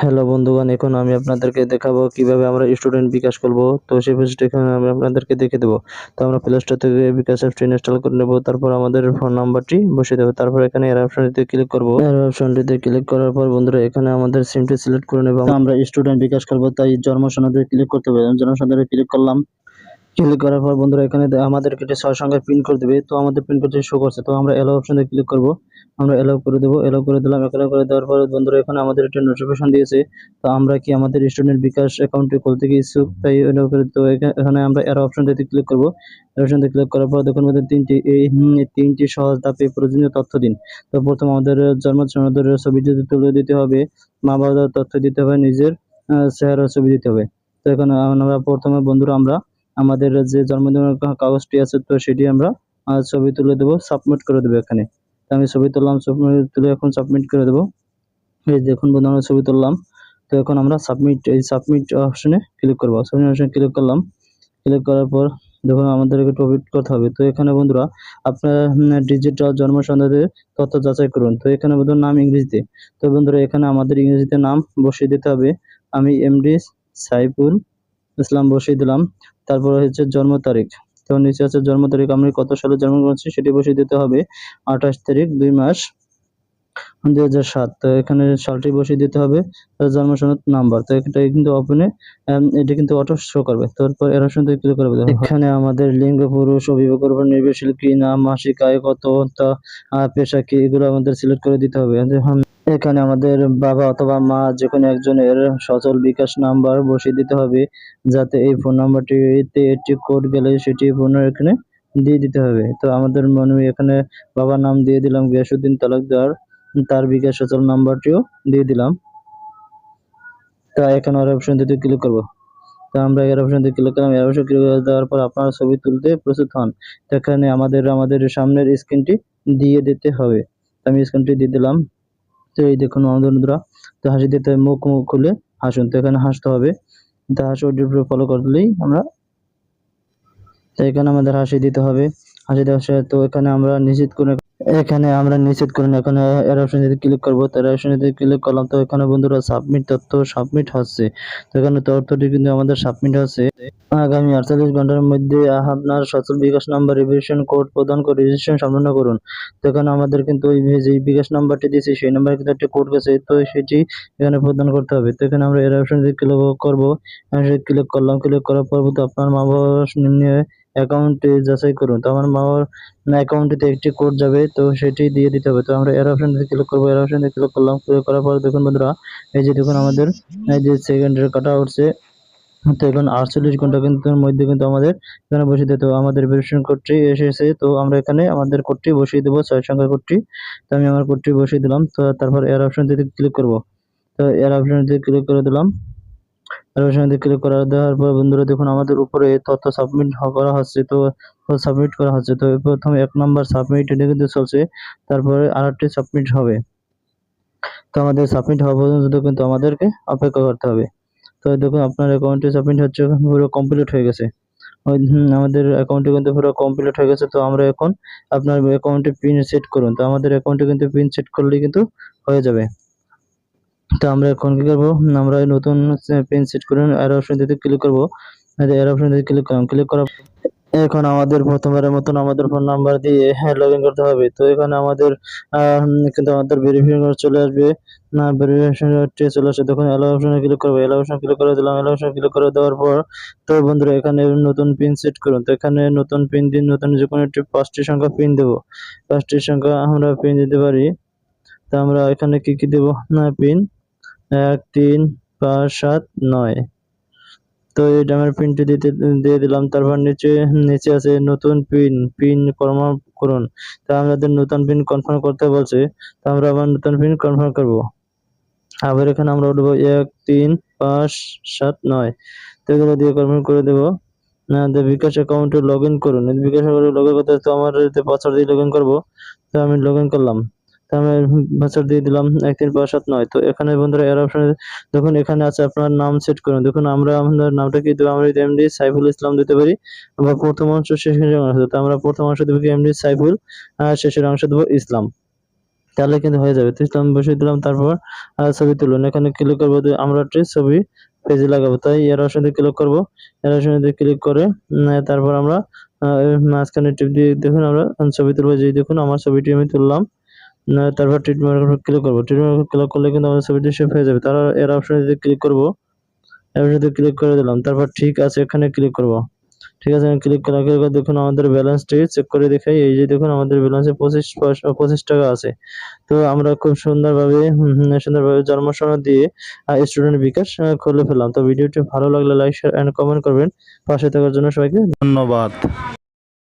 Hello বন্ধুগণ, এখন আমি আপনাদেরকে দেখাবো কীভাবে আমরা স্টুডেন্ট বিকাশ করব। তো সেই পেজটা এখানে আমি আপনাদেরকে দেখে দেবো। তো আমরা প্লে স্টোর থেকে বিকাশ অ্যাপটি ইনস্টল করে নেব, তারপর আমাদের ফোন নাম্বারটি বসিয়ে দেবো। তারপর এখানে এর অপশনটিতে ক্লিক করব। এর অপশনটিতে ক্লিক করার পর বন্ধুরা, এখানে আমাদের সিমটি সিলেক্ট করে নেব। আমরা স্টুডেন্ট বিকাশ করব, তাই জন্ম ক্লিক করতে হবে। জন্ম ক্লিক করলাম। ক্লিক করার পর বন্ধুরা এখানে আমাদেরকে একটি ছয় সংখ্যার পিন করে দেবে তো আমাদের পিন কোডটি শো করছে। তো আমরা এলো অপশনে ক্লিক করব। আমরা এলাও করে দেবো এলাও করে দিলাম এলাও করে দেওয়ার পর বন্ধুরা এখানে আমাদের একটা নোটিফিকেশন দিয়েছে। তো আমরা কি আমাদের স্টুডেন্ট বিকাশ অ্যাকাউন্টটি খুলতে কি ইচ্ছুক তাই এলাও করে তো এখানে আমরা এর অপশনটিতে ক্লিক করব। এর অপশনটিতে ক্লিক করার পর দেখুন আমাদের তিনটি এই তিনটি সহজ ধাপে প্রয়োজনীয় তথ্য দিন। তো প্রথম আমাদের জন্ম সনদের ছবি তুলে দিতে হবে মা বাবার তথ্য দিতে হবে নিজের আহ, চেহারার ছবি দিতে হবে। তো এখানে আমরা প্রথমে বন্ধুরা আমরা আমাদের যে জন্মদিনের কাগজটি আছে, তো সেটি আমরা ছবি তুলে দেবো সাবমিট করে দেবো এখানে। তো আমি ছবি তুললাম তুলে এখন সাবমিট করে দেবো। এই দেখুন বন্ধু আমরা ছবি তুললাম। তো এখন আমরা সাবমিট এই সাবমিট অপশনে ক্লিক করব। সাবমিট অপশনে ক্লিক করলাম। ক্লিক করার পর দেখুন, আমাদেরকে টপিক করতে হবে। তো এখানে বন্ধুরা, আপনার ডিজিটাল জন্ম সনদের তথ্য যাচাই করুন। তো এখানে বন্ধুর নাম ইংরেজিতে। তো বন্ধুরা, এখানে আমাদের ইংরেজিতে নাম বসিয়ে দিতে হবে। আমি এমডি সাইফুল ইসলাম বসিয়ে দিলাম। তারপরে হচ্ছে জন্ম তারিখ। তো নিচে আছে জন্ম তারিখ আমি কত সালে জন্মগ্রহণ করছি সেটি বসিয়ে দিতে হবে। আঠাশ তারিখ, দুই মাস, দুই হাজার সাত। তো এখানে সালটি বসিয়ে দিতে হবে। জন্ম সনদ নাম্বার। তো এটা কিন্তু ওপেনে এটা কিন্তু অটো শো করবে। তারপর এর থেকে ক্লিক করবে এখানে আমাদের লিঙ্গ, পুরুষ অভিভাবকের উপর নির্ভরশীল কি না, মাসিক আয় কত, তা পেশা কি, এগুলো আমাদের সিলেক্ট করে দিতে হবে। এখন আমাদের বাবা অথবা মা যে কোনো একজনের সচল বিকাশ নাম্বার বসিয়ে দিতে হবে, যাতে এই ফোন নাম্বারটিতে একটি কোড গেলে সেটি পুনঃ এখানে দিয়ে দিতে হবে। তো আমাদের মনে এখানে বাবার নাম দিয়ে দিলাম, গিয়াসুদ্দিন তালুকদার। তার বিকাশ সচল নাম্বারটিও দিয়ে দিলাম। তা এখানে আর অপশন দিতে ক্লিক করব। তো আমরা এর অপশন দিয়ে ক্লিক করলাম। এর অপশন ক্লিক দেওয়ার পর আপনারা ছবি তুলতে প্রস্তুত হন। তো এখানে আমাদের আমাদের সামনের স্ক্রিনটি দিয়ে দিতে হবে। আমি স্ক্রিনটি দিয়ে দিলাম। তো এই দেখুন বন্ধুরা, তো হাসি দিতে মুখ মুখ খুলে হাসুন। তো এখানে হাসতে হবে। তো হাসি ফলো করলেই আমরা তো এখানে আমাদের হাসি দিতে হবে। হাসি দেওয়ার সাথে তো এখানে আমরা নিশ্চিত করে এখানে আমরা নিশ্চিত করে নিই। এখানে এর অপশন যদি ক্লিক করব, তার অপশন যদি ক্লিক করলাম, তো এখানে বন্ধুরা সাবমিট তথ্য সাবমিট হচ্ছে। তো এখানে তথ্যটি কিন্তু আমাদের সাবমিট হচ্ছে। আগামী আটচল্লিশ ঘণ্টার মধ্যে আপনার সচল বিকাশ নাম্বার রিভিশন কোড প্রদান করে রেজিস্ট্রেশন সম্পন্ন করুন। তো এখানে আমাদের কিন্তু যে বিকাশ নাম্বারটি দিয়েছি, সেই নাম্বারে কিন্তু একটা কোড গেছে, তো সেটি এখানে প্রদান করতে হবে। তো এখানে আমরা এর অপশন যদি ক্লিক করব ক্লিক করলাম ক্লিক করার পর আপনার মা বাবার নিয়ে অ্যাকাউন্টে যাচাই করুন। তো আমার মা বাবার অ্যাকাউন্টে একটি কোড যাবে, তো সেটি দিয়ে দিতে হবে। তো আমরা এর অপশনে ক্লিক করব। এর অপশনে ক্লিক করলাম। ক্লিক করার পর দেখুন বন্ধুরা, এই যে দেখুন আমাদের, এই যে সেকেন্ডের কাটা উঠছে তো এখন আটচল্লিশ ঘণ্টা কিন্তু মধ্যে কিন্তু আমাদের এখানে বসিয়ে দিতে হবে। আমাদের ভেরিফিকেশন কোডটি এসেছে। তো আমরা এখানে আমাদের কোডটি বসিয়ে দেবো, ছয় সংখ্যার কোডটি তো আমি আমার কোডটি বসিয়ে দিলাম। তো তারপর এর অপশন দিয়ে ক্লিক করব। তো এর অপশন দিয়ে ক্লিক করে দিলাম। দিয়ে ক্লিক করে দেওয়ার পর বন্ধুরা, দেখুন, আমাদের উপরে তথ্য সাবমিট করা হচ্ছে তো সাবমিট করা হচ্ছে তো প্রথমে এক নাম্বার সাবমিট এটা কিন্তু চলছে, তারপরে আরেকটি সাবমিট হবে। তো আমাদের সাবমিট হওয়া পর্যন্ত কিন্তু আমাদেরকে অপেক্ষা করতে হবে। তো দেখুন, আপনার অ্যাকাউন্টে সাবমিট হচ্ছে, পুরো কমপ্লিট হয়ে গেছে। আমাদের অ্যাকাউন্টে কিন্তু পুরো কমপ্লিট হয়ে গেছে, তো আমরা এখন আপনার অ্যাকাউন্টে পিন সেট করুন। তো আমাদের অ্যাকাউন্টে কিন্তু পিন সেট করলেই কিন্তু হয়ে যাবে। তো আমরা এখন কি করব? আমরা নতুন পিন সেট এর অপশন দিতে ক্লিক করব। এর অপশন দিতে ক্লিক করলাম ক্লিক করার এখন আমাদের প্রথমবারের মতন আমাদের ফোন নাম্বার দিয়ে হ্যাঁ লগ ইন করতে হবে। তো এখানে আমাদের কিন্তু আমাদের ভেরিফিকেশন চলে আসবে। না ভেরিফিকেশন চলে আসে তখন এলো অপশনে ক্লিক করব। এলো অপশন ক্লিক করে দিলাম এলো অপশন ক্লিক করে দেওয়ার পর তো বন্ধুরা, এখানে নতুন পিন সেট করুন। তো এখানে নতুন পিন দিন, নতুন যে কোনো একটি পাঁচটি সংখ্যা পিন দেবো। পাঁচটি সংখ্যা আমরা পিন দিতে পারি। তো আমরা এখানে কি কি দেবো? না পিন এক, তিন, পাঁচ, সাত, নয়। তো এই আমার পিনটি দিতে, দিয়ে দিলাম, তারপর নিচে নিচে আছে নতুন পিন পিন কনফার্ম করুন। তা আমাদের নতুন পিন কনফার্ম করতে বলছে, তো আমরা আবার নতুন পিন কনফার্ম করব। আবার এখানে আমরা উঠবো এক, তিন, পাঁচ, সাত, নয়। তো এগুলো দিয়ে কনফার্ম করে দেবো। বিকাশ অ্যাকাউন্টে লগ ইন করুন। বিকাশ অ্যাকাউন্টে লগ ইন করতে তো আমার পাসওয়ার্ড দিয়ে লগ ইন করব, তো আমি লগ ইন করলাম। তো পাসওয়ার্ড দিয়ে দিলাম এক তিন পাঁচ সাত নয়। তো এখানে বন্ধুরা, এর অপশনে দেখুন, এখানে আছে আপনার নাম সেট করুন। দেখুন, আমরা আমাদের নামটা কি? দেবো আমরা এমডি সাইফুল ইসলাম দিতে পারি বা প্রথম অংশ শেষের অংশ, তো আমরা প্রথম অংশ দেবো কি? এমডি সাইফুল শেষের অংশ দেবো ইসলাম। তাহলে কিন্তু হয়ে যাবে। তো আমি বসিয়ে দিলাম, তারপর ছবি তুলুন। এখানে ক্লিক করব আমরা একটি ছবি পেজে লাগাবো। তাই এর অপশনে ক্লিক করব। এর অপশনে ক্লিক করে তারপর আমরা মাঝখানে টিপ দিয়ে দেখুন আমরা ছবি তুলবো। যে দেখুন, আমার ছবিটি আমি তুললাম। তারপর ট্রিটমেন্ট ক্লিক করব। ট্রিটমেন্ট ক্লিক করলে কিন্তু আমাদের ছবিটি সেভ হয়ে যাবে। তারা এর অপশনে যদি ক্লিক করব, এর অপশনে ক্লিক করে দিলাম, তারপর ঠিক আছে, এখানে ক্লিক করব। ঠিক আছে আমি ক্লিক করার পর দেখুন আমাদের ব্যালেন্সটি চেক করে দেখাই। এই যে দেখুন আমাদের ব্যালেন্সে পঁচিশ পঁচিশ টাকা আছে। তো আমরা খুব সুন্দরভাবে সুন্দরভাবে জন্ম দিয়ে স্টুডেন্ট বিকাশ খুলে ফেললাম। তো ভিডিওটি ভালো লাগলে লাইক শেয়ার এন্ড কমেন্ট করবেন। পাশে থাকার জন্য সবাইকে ধন্যবাদ।